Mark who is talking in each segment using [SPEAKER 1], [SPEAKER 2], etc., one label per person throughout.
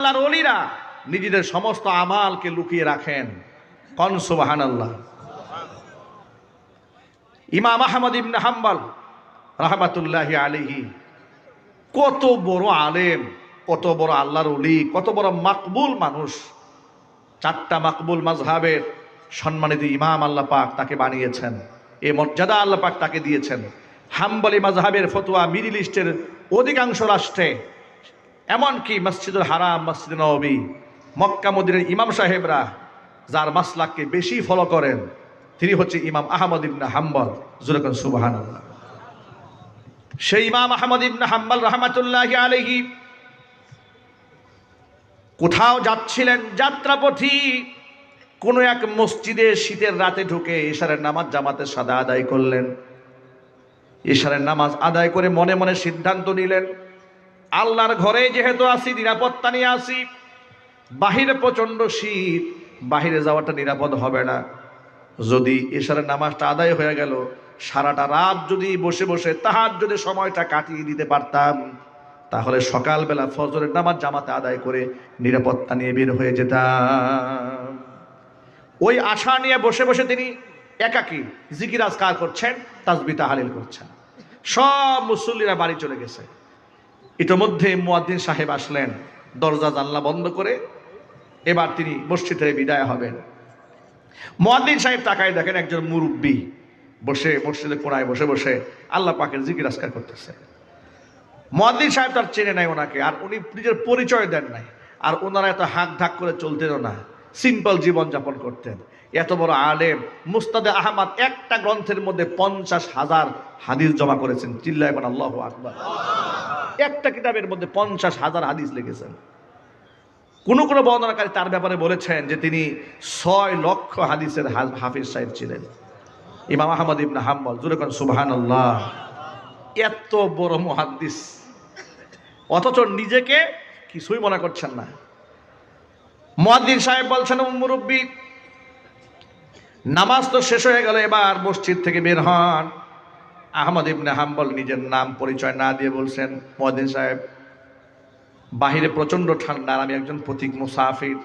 [SPEAKER 1] আল্লাহর অলিরা নিজেদের সমস্ত আমালকে লুকিয়ে রাখেন। কন সুবাহান আল্লাহ ইমাম আহমদ ইবনে হাম্বল রহমাতুল্লাহি আলিহি কত বড় আলেম, কত বড় আল্লাহর অলি কত বড় মাকবুল মানুষ। চারটা মাকবুল মাজহাবের সম্মানিত ইমাম আল্লাহ পাক তাকে বানিয়েছেন। এ মর্যাদা আল্লাহ পাক তাকে দিয়েছেন। হাম্বলি মাজহাবের ফতোয়া মিডিল ইস্টের অধিকাংশ রাষ্ট্রে এমনকি মসজিদুল হারাম মসজিদ নবী, মক্কা মদিনের ইমাম সাহেবরা যার মাসলাককে বেশি ফলো করেন, তিনি হচ্ছে ইমাম আহমদ ইবনে হাম্বল। জুরকন সুবাহান সেই ইমাম আহমদ ইবনে হাম্বল রহমাতুল্লাহ আলহি কোথাও যাচ্ছিলেন যাত্রাপথী, কোনো এক মসজিদে শীতের রাতে ঢুকে এশারের নামাজ জামাতের সাদা আদায় করলেন। এশারের নামাজ আদায় করে মনে মনে সিদ্ধান্ত নিলেন আল্লাহর ঘরে যেহেতু আসি নিরাপত্তা নিয়ে আসি বাহিরে প্রচণ্ড শীত, বাহিরে যাওয়াটা নিরাপদ হবে না। যদি এশারের নামাজটা আদায় হয়ে গেল, সারাটা রাত যদি বসে বসে তাহার যদি সময়টা কাটিয়ে দিতে পারতাম, তাহলে সকালবেলা ফজরের নামাজ জামাতে আদায় করে নিরাপত্তা নিয়ে বের হয়ে যেতাম। ওই আশা নিয়ে বসে বসে তিনি একাকী জিকির আজকার করছেন, তাজবি তাহালিল করছেন। সব মুসল্লিরা বাড়ি চলে গেছে। ইতোমধ্যে মুয়াদ্দিন সাহেব আসলেন, দরজা জানলা বন্ধ করে এবার তিনি মসজিদ থেকে বিদায় হবেন। মুয়াদ্দিন সাহেব তাকায় দেখেন একজন মুরব্বী বসে মসজিদে কোনায় বসে বসে আল্লাহ পাকের জিকির আজকার করতেছে। মুয়াদ্দিন সাহেব তার চেনে নাই ওনাকে, আর উনি নিজের পরিচয় দেন নাই, আর ওনারা এত হাঁক ঢাক করে চলতেনও না। সিম্পল জীবন যাপন করতেন। এত বড় আলেম, মুস্তাদে আহমদ একটা গ্রন্থের মধ্যে পঞ্চাশ হাজার হাদিস জমা করেছেন। চিল্লায় আল্লাহ আকবার। একটা কিতাবের মধ্যে পঞ্চাশ হাজার হাদিস লিখেছেন। কোন কোন বর্ণনাকারী তার ব্যাপারে বলেছেন যে তিনি ছয় লক্ষ হাদিসের হাফিজ সাহেব ছিলেন। ইমাম আহমদ ইবনা হাম্বল জুরেখন সুবাহান আল্লাহ এত বড় মহাদ্দিস। অথচ নিজেকে কিছুই মনে করছেন না। মুয়াদ্দিন সাহেব বলছেন "ও মুরব্বী, নামাজ তো শেষ হয়ে গেল, এবার মসজিদ থেকে বের হন। আহমদ ইবনে হাম্বল নিজের নাম পরিচয় না দিয়ে বলছেন মুয়াদ্দিন সাহেব, বাহিরে প্রচণ্ড ঠান্ডা আমি একজন প্রতীক মুসাফির।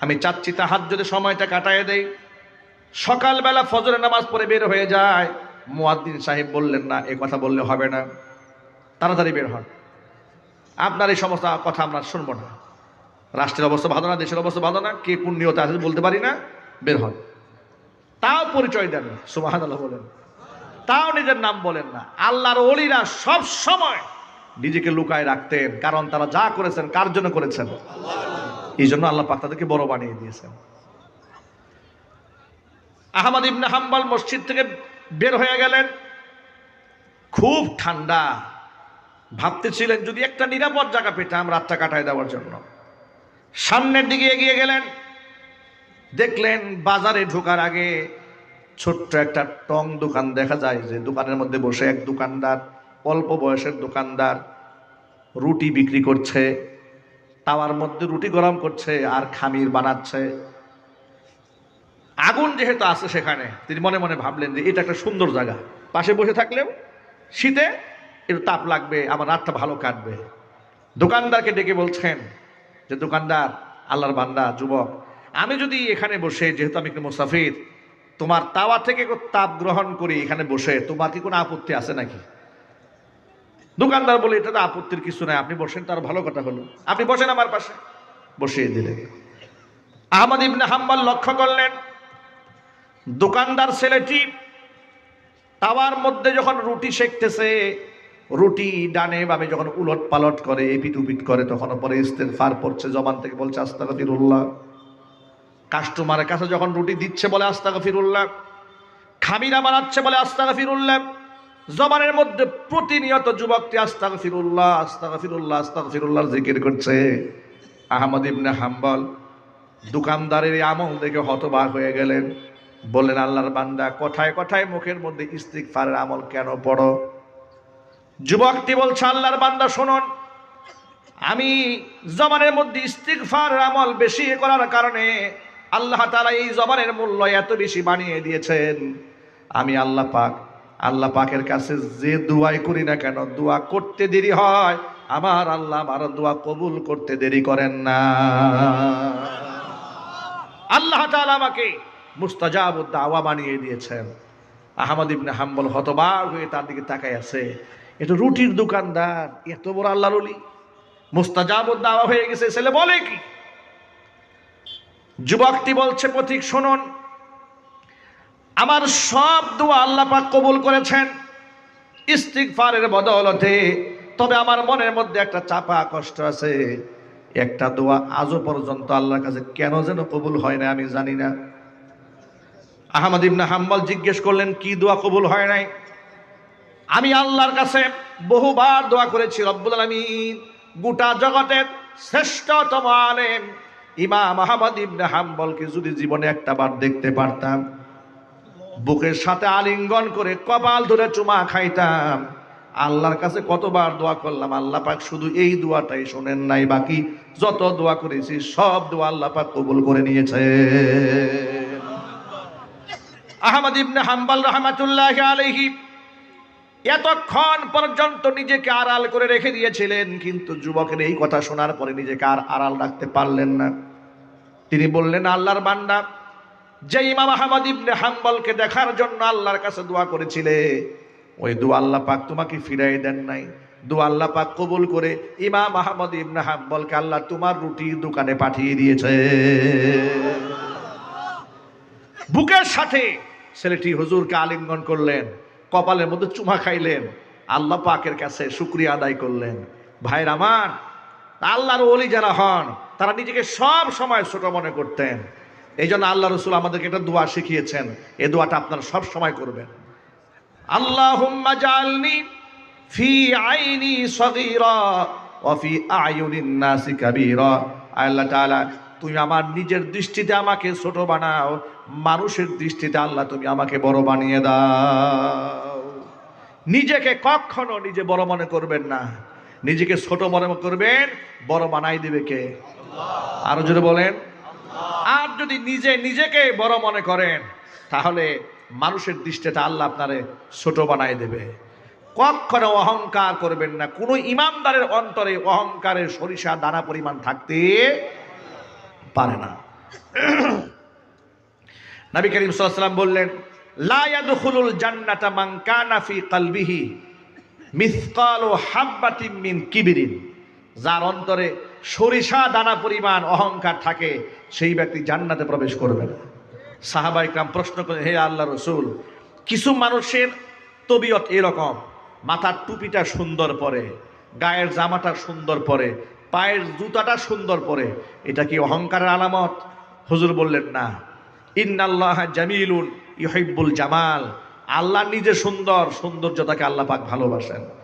[SPEAKER 1] আমি চাচ্ছি তাহার যদি সময়টা কাটায় দেই। সকালবেলা ফজরের নামাজ পড়ে বের হয়ে যায়। মুয়াদ্দিন সাহেব বললেন, না, এ কথা বললে হবে না। তাড়াতাড়ি বের হন। আপনার এই সমস্ত কথা আমরা শুনব না। রাষ্ট্রের অবস্থা ভালো না, দেশের অবস্থা ভালো না, কে নিয়তে আছে বলতে পারি না। বের হন। তাও পরিচয় দেন সুবাহান আল্লাহ বলেন। তাও নিজের নাম বলেন না। আল্লাহর অলিরা সব সময় নিজেকে লুকায় রাখতেন, কারণ তারা যা করেছেন, কার জন্য করেছেন? এই জন্য আল্লাহ পাক তাদেরকে বড় বানিয়ে দিয়েছেন। আহমদ ইবনে হাম্বল মসজিদ থেকে বের হয়ে গেলেন। খুব ঠান্ডা। ভাবতেছিলেন, যদি একটা নিরাপদ জায়গা পেতাম রাতটা কাটায় দেওয়ার জন্য। সামনের দিকে এগিয়ে গেলেন। দেখলেন বাজারে ঢোকার আগে ছোট্ট একটা টং দোকান দেখা যায় যে দোকানের মধ্যে বসে এক দোকানদার, অল্প বয়সের দোকানদার রুটি বিক্রি করছে, তাওয়ার মধ্যে রুটি গরম করছে আর খামির বানাচ্ছে। আগুন যেহেতু আছে সেখানে, তিনি মনে মনে ভাবলেন যে এটা একটা সুন্দর জায়গা। পাশে বসে থাকলেও শীতে একটু তাপ লাগবে, আমার রাতটা ভালো কাটবে। দোকানদারকে ডেকে বলছেন যে, দোকানদার, আল্লাহর বান্দা, যুবক, আমি যদি এখানে বসে, যেহেতু আমি একটু মুসাফির তোমার তাওয়া থেকে তাপ গ্রহণ করি এখানে বসে। তোমার কি কোনো আপত্তি আছে নাকি? দোকানদার বলে, এটা তো আপত্তির কিছু নাই, আপনি বসেন, তার ভালো কথা হলো। আপনি বসেন আমার পাশে। বসিয়ে দিলেন। আহমদ ইবনে হাম্বল লক্ষ্য করলেন, দোকানদার ছেলেটি তাওয়ার মধ্যে যখন রুটি সেকতেছে রুটি ডানে বামে যখন উলট পালট করে এপিট উপিট করে তখন পরে ফার পড়ছে, জবান থেকে বলছে আস্তাকা ফিরুল্লাহ কাস্টমারের কাছে যখন রুটি দিচ্ছে বলে আস্তাকা ফিরুল্লাহ খামিরা বানাচ্ছে বলে আস্তাকা ফিরুল্লাহ জবানের মধ্যে প্রতিনিয়ত যুবকটি আস্তাক ফিরুল্লাহ আস্তাক ফিরুল্লাহ আস্তাক ফিরুল্লাহ জিকির করছে। আহমদ ইবনে হাম্বল দোকানদারের আমল দেখে হতবাক হয়ে গেলেন। বললেন, আল্লাহর বান্দা, কথায় কথায় মুখের মধ্যে ইস্তিকফারের আমল কেন পড়ো? যুবকটি বলছে, আল্লাহর বান্দা, শুনুন, আমি জমানের মধ্যে ইস্তিকফার আমল বেশি করার কারণে আল্লাহ তাআলা এই জবানের মূল্য এত বেশি বানিয়ে দিয়েছেন। আমি আল্লাহ পাক, আল্লাহ পাকের কাছে যে দোয়াই করি না কেন, দোয়া করতে দেরি হয়। আমার আল্লাহ আমার দোয়া কবুল করতে দেরি করেন না। আল্লাহ তাআলা আমাকে মুস্তাজাব দাওয়া বানিয়ে দিয়েছেন। আহমদ ইবনে হাম্বল হতবাক হয়ে তার দিকে তাকায় আছে। এটা রুটির দোকানদার, এত বড় আল্লাহর মুস্তাজাব দাওয়া হয়ে গেছে, ছেলে বলে কি? যুবকটি বলছে, পথিক, শুনুন। আমার সব দোয়া আল্লাহ পাক কবুল করেছেন। ইস্তিগফারের বদৌলতে, তবে আমার মনের মধ্যে একটা চাপা কষ্ট আছে। একটা দোয়া আজও পর্যন্ত আল্লাহর কাছে কেন যেন কবুল হয় না আমি জানি না। আহমদ ইবনে হাম্বল জিজ্ঞেস করলেন, কি দোয়া কবুল হয় নাই? আমি আল্লাহর কাছে বহুবার দোয়া করেছি, রব্বুল আলামিন, গোটা জগতের শ্রেষ্ঠতম আলেম ইমাম আহমদ ইবনে হাম্বলকে যদি জীবনে একটা বার দেখতে পারতাম, বুকের সাথে আলিঙ্গন করে কপাল ধরে চুমা খাইতাম। আল্লাহর কাছে কতবার দোয়া করলাম, আল্লাহ পাক শুধু এই দোয়াটাই শোনেন নাই, বাকি যত দোয়া করেছি সব দোয়া আল্লাহ পাক কবুল করে নিয়েছে। আহমদ ইবনে হাম্বল রহমাতুল্লাহ আলাইহি এতক্ষণ পর্যন্ত নিজেকে আড়াল করে রেখে দিয়েছিলেন, কিন্তু যুবকের এই কথা শোনার পরে নিজেকে আর আড়াল রাখতে পারলেন না। তিনি বললেন, আল্লাহর বান্দা, যে ইমাম আহমদ ইবনে হাম্বলকে দেখার জন্য আল্লাহর কাছে দোয়া করেছিলে, ওই দোয়া আল্লাহ পাক তোমাকে ফিরাই দেন নাই। দোয়া আল্লাহ পাক কবুল করে ইমাম আহমদ ইবনে হাম্বলকে আল্লাহ তোমার রুটি দোকানে পাঠিয়ে দিয়েছে। বুকের সাথে ছেলেটি হুজুরকে আলিঙ্গন করলেন। কপালের মধ্যে চুমা খাইলেন। আল্লাহ পাকের কাছে শুক্রিয়া আদায় করলেন। ভাইর আমার, আল্লাহর ওলি যারা হন, তারা নিজেকে সব সময় ছোট মনে করতেন। এই জন্য আল্লাহ রসুল আমাদেরকে একটা দোয়া শিখিয়েছেন। এই দোয়াটা আপনারা সব সময় করবেন। আল্লাহ জালনি ফি আইনি আল্লাহ তুমি আমার নিজের দৃষ্টিতে আমাকে ছোট বানাও, মানুষের দৃষ্টিতে আল্লাহ তুমি আমাকে বড় বানিয়ে দাও। নিজেকে কখনো নিজে বড় মনে করবেন না। নিজেকে ছোট মনে করবেন, বড় বানাই দেবে কে? আরও জোরে বলেন। আর যদি নিজে নিজেকে বড় মনে করেন, তাহলে মানুষের দৃষ্টিতে আল্লাহ আপনারে ছোট বানাই দেবে। কখনো অহংকার করবেন না। কোনো ইমানদারের অন্তরে অহংকারের সরিষা দানা পরিমাণ থাকতে পারে না। নবী করিম সাল্লাম বললেন, লা ইয়াদখুলুল জান্নাতা মান কানা ফি কলবিহি মিসকালু হাব্বাতিন মিন কিবিরিন। যার অন্তরে সরিষা দানা পরিমাণ অহংকার থাকে, সেই ব্যক্তি জান্নাতে প্রবেশ করবে না। সাহাবা ইকরাম প্রশ্ন করে হে আল্লাহ রসুল, কিছু মানুষের তবিয়ত এরকম, মাথার টুপিটা সুন্দর পরে, গায়ের জামাটা সুন্দর পরে পায়ের জুতাটা সুন্দর পরে। এটা কি অহংকারের আলামত? হুজুর বললেন, না। ইন্নাল্লাহ জামিলুন ইহিব্বুল জামাল। আল্লাহ নিজে সুন্দর, সৌন্দর্যতাকে আল্লাহ পাক ভালোবাসেন।